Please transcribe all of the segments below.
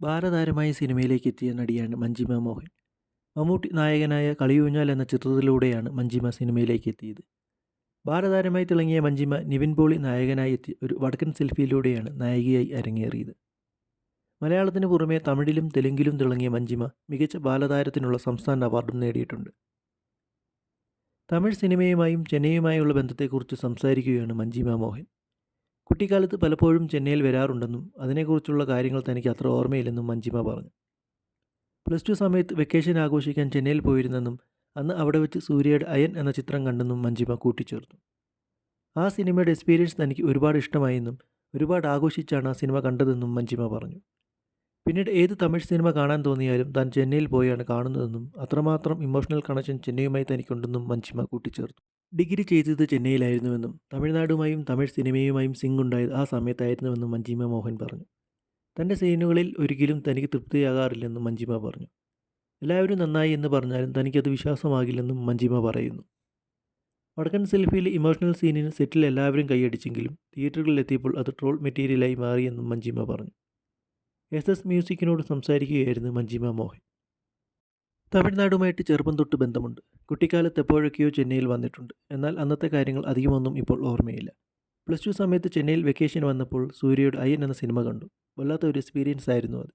ബാലതാരമായി സിനിമയിലേക്ക് എത്തിയ നടിയാണ് മഞ്ജിമ മോഹൻ. മമ്മൂട്ടി നായകനായ കളിയൂഞ്ഞാൽ എന്ന ചിത്രത്തിലൂടെയാണ് മഞ്ജിമ സിനിമയിലേക്ക് എത്തിയത് ബാലതാരമായി തിളങ്ങിയ മഞ്ജിമ നിവിൻ പോളി നായകനായി എത്തിയ ഒരു വടക്കൻ സെൽഫിയിലൂടെയാണ് നായികയായി അരങ്ങേറിയത്. മലയാളത്തിന് പുറമെ തമിഴിലും തെലുങ്കിലും തിളങ്ങിയ മഞ്ജിമ മികച്ച ബാലതാരത്തിനുള്ള സംസ്ഥാന അവാർഡും നേടിയിട്ടുണ്ട്. തമിഴ് സിനിമയുമായും ചെന്നൈയുമായുള്ള ബന്ധത്തെക്കുറിച്ച് സംസാരിക്കുകയാണ് മഞ്ജിമ മോഹൻ. കുട്ടിക്കാലത്ത് പലപ്പോഴും ചെന്നൈയിൽ വരാറുണ്ടെന്നും അതിനെക്കുറിച്ചുള്ള കാര്യങ്ങൾ തനിക്ക് അത്ര ഓർമ്മയില്ലെന്നും മഞ്ജിമ പറഞ്ഞു. പ്ലസ് ടു സമയത്ത് വെക്കേഷൻ ആഘോഷിക്കാൻ ചെന്നൈയിൽ പോയിരുന്നെന്നും അന്ന് അവിടെ വെച്ച് സൂര്യയുടെ അയൻ എന്ന ചിത്രം കണ്ടെന്നും മഞ്ജിമ കൂട്ടിച്ചേർത്തു. ആ സിനിമയുടെ എക്സ്പീരിയൻസ് തനിക്ക് ഒരുപാട് ഇഷ്ടമായെന്നും ഒരുപാട് ആഘോഷിച്ചാണ് ആ സിനിമ കണ്ടതെന്നും മഞ്ജിമ പറഞ്ഞു. പിന്നീട് ഏത് തമിഴ് സിനിമ കാണാൻ തോന്നിയാലും താൻ ചെന്നൈയിൽ പോയാണ് കാണുന്നതെന്നും അത്രമാത്രം ഇമോഷണൽ കണക്ഷൻ ചെന്നൈയുമായി തനിക്കുണ്ടെന്നും മഞ്ജിമ കൂട്ടിച്ചേർത്തു. ഡിഗ്രി ചെയ്തത് ചെന്നൈയിലായിരുന്നുവെന്നും തമിഴ്നാടുമായും തമിഴ് സിനിമയുമായും സിംഗ് ഉണ്ടായത് ആ സമയത്തായിരുന്നുവെന്നും മഞ്ജിമ മോഹൻ പറഞ്ഞു. തന്റെ സീനുകളിൽ ഒരിക്കലും തനിക്ക് തൃപ്തിയാകാറില്ലെന്നും മഞ്ജിമ പറഞ്ഞു. എല്ലാവരും നന്നായി എന്ന് പറഞ്ഞാലും തനിക്കത് വിശ്വാസമാകില്ലെന്നും മഞ്ജിമ പറയുന്നു. വടക്കൻ സെൽഫിയിലെ ഇമോഷണൽ സീനിന് സെറ്റിൽ എല്ലാവരും കൈയടിച്ചെങ്കിലും തിയേറ്ററുകളിൽ എത്തിയപ്പോൾ അത് ട്രോൾ മെറ്റീരിയലായി മാറിയെന്നും മഞ്ജിമ പറഞ്ഞു. എസ് എസ് മ്യൂസിക്കിനോട് സംസാരിക്കുകയായിരുന്നു മഞ്ജിമ മോഹൻ. തമിഴ്നാടുമായിട്ട് ചെറുപ്പം തൊട്ട് ബന്ധമുണ്ട്. കുട്ടിക്കാലത്ത് എപ്പോഴൊക്കെയോ ചെന്നൈയിൽ വന്നിട്ടുണ്ട്. എന്നാൽ അന്നത്തെ കാര്യങ്ങൾ അധികമൊന്നും ഇപ്പോൾ ഓർമ്മയില്ല. പ്ലസ് ടു സമയത്ത് ചെന്നൈയിൽ വെക്കേഷൻ വന്നപ്പോൾ സൂര്യയുടെ അയ്യൻ എന്ന സിനിമ കണ്ടു. വല്ലാത്ത ഒരു എക്സ്പീരിയൻസ് ആയിരുന്നു അത്.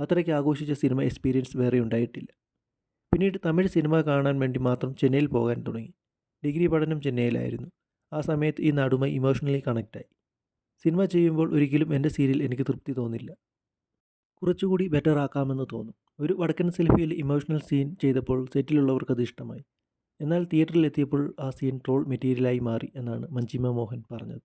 അത്രയ്ക്ക് ആഘോഷിച്ച സിനിമ എക്സ്പീരിയൻസ് വേറെ ഉണ്ടായിട്ടില്ല. പിന്നീട് തമിഴ് സിനിമ കാണാൻ വേണ്ടി മാത്രം ചെന്നൈയിൽ പോകാൻ തുടങ്ങി. ഡിഗ്രി പഠനം ചെന്നൈയിലായിരുന്നു. ആ സമയത്ത് ഈ നാടുമായി ഇമോഷണലി കണക്റ്റായി സിനിമ ചെയ്യുമ്പോൾ ഒരിക്കലും എന്റെ സീരിയൽ എനിക്ക് തൃപ്തി തോന്നില്ല. കുറച്ചുകൂടി ബെറ്റർ ആക്കാമെന്ന് തോന്നും. ഒരു വടക്കൻ സെൽഫിയിൽ ഇമോഷണൽ സീൻ ചെയ്തപ്പോൾ സെറ്റിലുള്ളവർക്ക് അത് ഇഷ്ടമായി. എന്നാൽ തിയേറ്ററിൽ എത്തിയപ്പോൾ ആ സീൻ ട്രോൾ മെറ്റീരിയലായി മാറി എന്നാണ് മഞ്ജിമ മോഹൻ പറഞ്ഞത്.